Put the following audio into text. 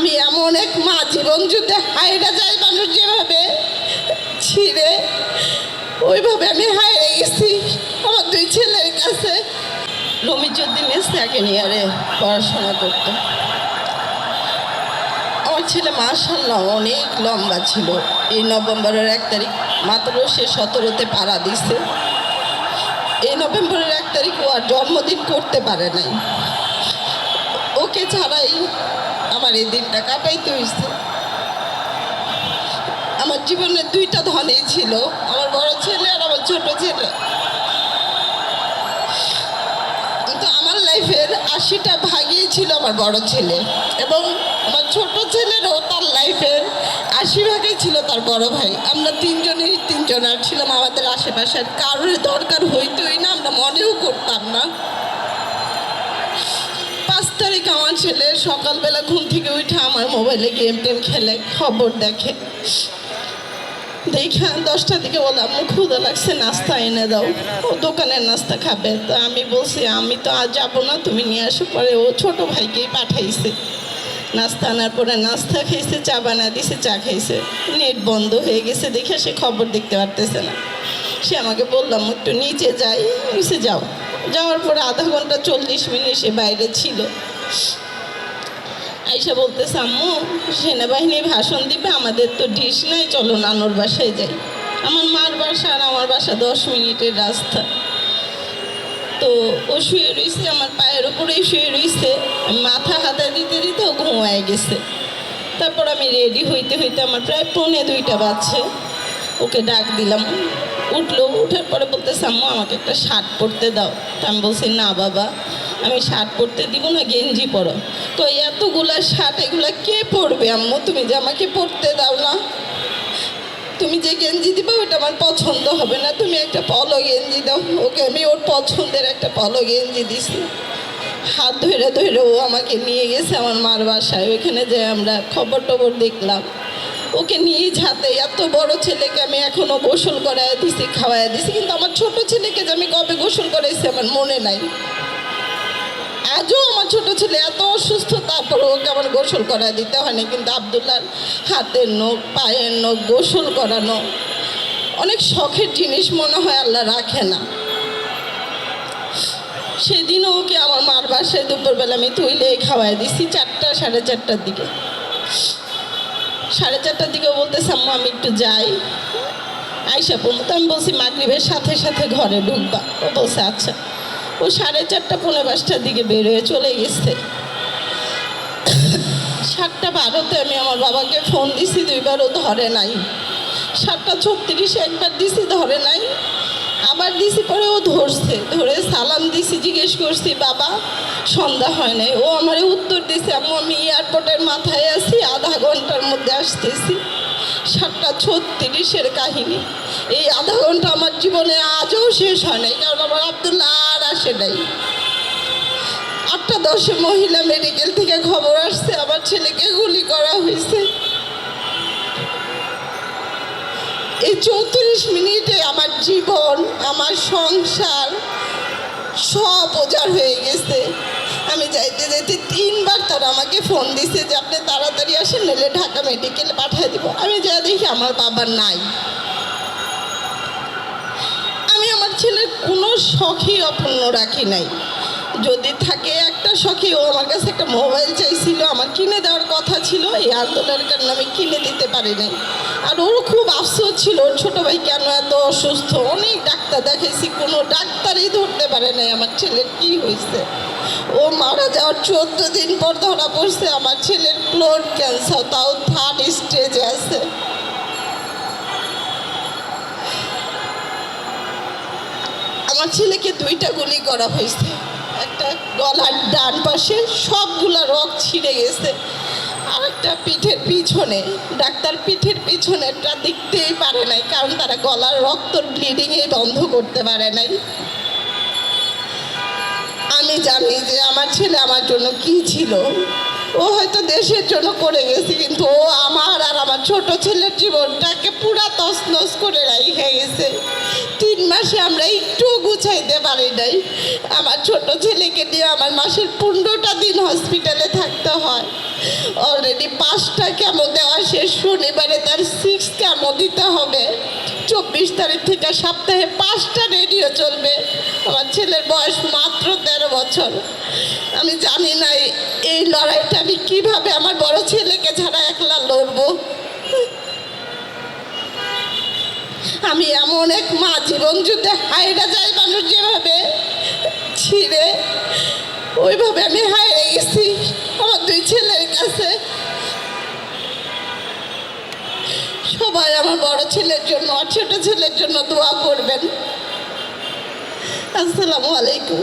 আমি এমন এক মা, জীবন যুদ্ধে হাইরা যায় মানুষ যেভাবে ছিঁড়ে, ওইভাবে আমি হাইরে গেছি। আমার দুই ছেলের কাছে রমিজুদ্দিন সেকেন্ড ইয়ারে পড়াশোনা করতো। আমার ছেলে মার্শাল্লাহ অনেক লম্বা ছিল। এই নভেম্বরের এক তারিখ মাত্র সে সতেরোতে পাড়া দিছে। এই নভেম্বরের এক তারিখ ও আর জন্মদিন করতে পারে নাই। ওকে ছাড়াই আমার এই দিনটা কাটাইতে হয়েছে। আমার জীবনে দুইটা ধনেই ছিল, আমার বড় ছেলে আর আমার ছোট ছেলে। কিন্তু আমার লাইফের আশিটা ভাগই ছিল আমার বড় ছেলে এবং আমার ছোট ছেলেরও তার লাইফের আশি ভাগই ছিল তার বড় ভাই। আমরা তিনজনই তিনজন আর ছিলাম আমাদের আশেপাশে আর কারোর দরকার হইতোই না, আমরা মনেও করতাম না। তারিখ আমার ছেলে সকালবেলা ঘুম থেকে উঠে আমার মোবাইলে গেম টেম খেলে, খবর দেখে। দেখা দশটার দিকে বললাম আমার ক্ষুদা লাগছে, নাস্তা এনে দাও। ও দোকানের নাস্তা খাবে। তো আমি বলছি, আমি তো আজ যাব না, তুমি নিয়ে আসো। পরে ও ছোট ভাইকেই পাঠাইছে। নাস্তা আনার পরে নাস্তা খেয়েছে চা বানা দিছে, চা খাইছে। নেট বন্ধ হয়ে গেছে, দেখে সে খবর দেখতে পারতেছে না। সে আমাকে বললাম একটু নিচে যাই, নিচে যাও। যাওয়ার পরে আধা ঘণ্টা চল্লিশ মিনিট সে বাইরে ছিল। আইসা বলতেছে, আম্মু সেনাবাহিনী ভাষণ দিবে, আমাদের তো ডিশ নাই, চলো নানুর বাসায় যাই। আমার মার বাসা আর আমার বাসা দশ মিনিটের রাস্তা। তো ও শুয়ে রয়েছে আমার পায়ের উপরেই শুয়ে রয়েছে মাথা হাতে দিতে দিতে ও ঘুমায় গেছে। তারপর আমি রেডি হইতে হইতে আমার প্রায় পৌনে দুইটা বাজছে। ওকে ডাক দিলাম। উঠল, উঠার পরে বলতেছে, আম্মু, আমাকে একটা শার্ট পরতে দাও। আমি বলছি, না বাবা, আমি শার্ট পরতে দিব না, গেঞ্জি পরো। তো এতগুলা শার্ট, এগুলা কে পরবে আম্মু? তুমি যে আমাকে পরতে দাও না। তুমি যে গেঞ্জি দিবে, ওটা আমার পছন্দ হবে না। তুমি একটা পলো গেঞ্জি দাও। ওকে, আমি ওর পছন্দের একটা পলো গেঞ্জি দিছি। হাত ধরে ধরে ও আমাকে নিয়ে গেছে, আমার মার বাসায়। ওইখানে যে আমরা খবর টবর দেখলাম। ওকে নিয়ে হাতে এত বড় ছেলেকে আমি এখনও গোসল করায় দিছি, খাওয়ায় দিছি, কিন্তু আমার ছোট ছেলেকে যে আমি কবে গোসল করাইছি আমার মনে নাই। আজও আমার ছোট ছেলে এত অসুস্থ তারপর ওকে আমার গোসল করা দিতে হয় না কিন্তু আবদুল্লার হাতের নখ, পায়ের নখ, গোসল করানো অনেক শখের জিনিস মনে হয় আল্লাহ রাখে না। সেদিনও ওকে আমার মার বাসায় দুপুরবেলা আমি তুইলে খাওয়াই দিছি, চারটা, সাড়ে চারটার দিকে। সাড়ে চারটার দিকে বলতেছে, আম্মা, আমি একটু যাই। আইসা পড়ব তো আমি বলছি, মাগরিবের সাথে সাথে ঘরে ঢুকবা। ও বলছে আচ্ছা। ও সাড়ে চারটা, পৌনে পাঁচটার দিকে বের হয়ে চলে গেছে। সাতটা বারোতে আমি আমার বাবাকে ফোন দিছি দুইবারও ধরে নাই। সাতটা ছত্রিশে একবার দিছি, ধরে নাই। আবার দিছি, পরে ও ধরছে। ধরে সালাম দিছি, জিজ্ঞেস করছি, বাবা, সন্ধ্যা হয় নাই। ও আমার উত্তর আমি এয়ারপোর্টের মাথায় আছি, আধা ঘণ্টার মধ্যে আসতেছি। সাতটা ছত্রিশের কাহিনী। এই আধা ঘণ্টা আমার জীবনে আজও শেষ হয় নাই, কারণ আমার আবদুল্লাহ আর আসে নাই। আটটা দশে মহিলা মেডিকেল থেকে খবর আসছে, আমার ছেলেকে গুলি করা হয়েছে। এই চৌত্রিশ মিনিটে আমার জীবন, আমার সংসার সব ওজার হয়ে গেছে। আমি যাইতে যাইতে তিনবার তারা আমাকে ফোন দিছে যে আপনি তাড়াতাড়ি আসেন, নাহলে ঢাকা মেডিকেলে পাঠিয়ে দিব। আমি যা দেখি আমার বাবা নাই। আমি আমার ছেলের কোনো শখই অপূর্ণ রাখি নাই। যদি থাকে একটা শখই ও আমার কাছে একটা মোবাইল চাইছিল, আমার কিনে দেওয়ার কথা ছিল, এই আন্দোলনের কারণে আমি কিনে দিতে পারি নাই। আর ওর খুব আফসোস ছিল, ওর ছোটো ভাই কেন এত অসুস্থ? অনেক ডাক্তার দেখেছি কোনো ডাক্তারই ধরতে পারে নাই আমার ছেলের কি হয়েছে ও মারা যাওয়ার চোদ্দ দিন পর ধরা পড়ছে, আমার ছেলের ক্লোর ক্যান্সার, তাও থার্ড স্টেজে আছে। আমার ছেলেকে দুইটা গুলি করা হয়েছে গলার ডান পাশে সবগুলা রক ছিঁড়ে গেছে। আর একটা পিঠের পিছনে, ডাক্তার পিঠের পিছনেরটা দেখতেই পারে নাই, কারণ তারা গলার রক্ত ব্লিডিংয়ে বন্ধ করতে পারে নাই। আমি জানি যে আমার ছেলে আমার জন্য কি ছিল। ও হয়তো দেশের জন্য করে গেছে, কিন্তু ও আমার আর আমার ছোট ছেলের জীবনটাকে পুরা তছনছ করে রাইখে গেছে। মাসে আমরা একটু গুছাইতে পারি নাই। আমার ছোট ছেলেকে নিয়ে আমার মাসের পনেরোটা দিন হসপিটালে থাকতে হয়। অলরেডি পাঁচটা কেমো দেওয়া শেষ, শনিবারে তার সিক্স কেমো দিতে হবে। চব্বিশ তারিখ থেকে সপ্তাহে পাঁচটা রেডিও চলবে। আমার ছেলের বয়স মাত্র তেরো বছর। আমি জানি না এই লড়াইটা আমি কীভাবে আমার বড় ছেলেকে ছাড়া আমি এমন এক মা জীবন যুদ্ধে হাইরা যাই মানুষ যেভাবে ছিঁড়ে, ওইভাবে আমি হাইরে গেছি। আমার দুই ছেলের কাছে। সবাই আমার বড় ছেলের জন্য আর ছোট ছেলের জন্য দোয়া করবেন। আসসালামু আলাইকুম।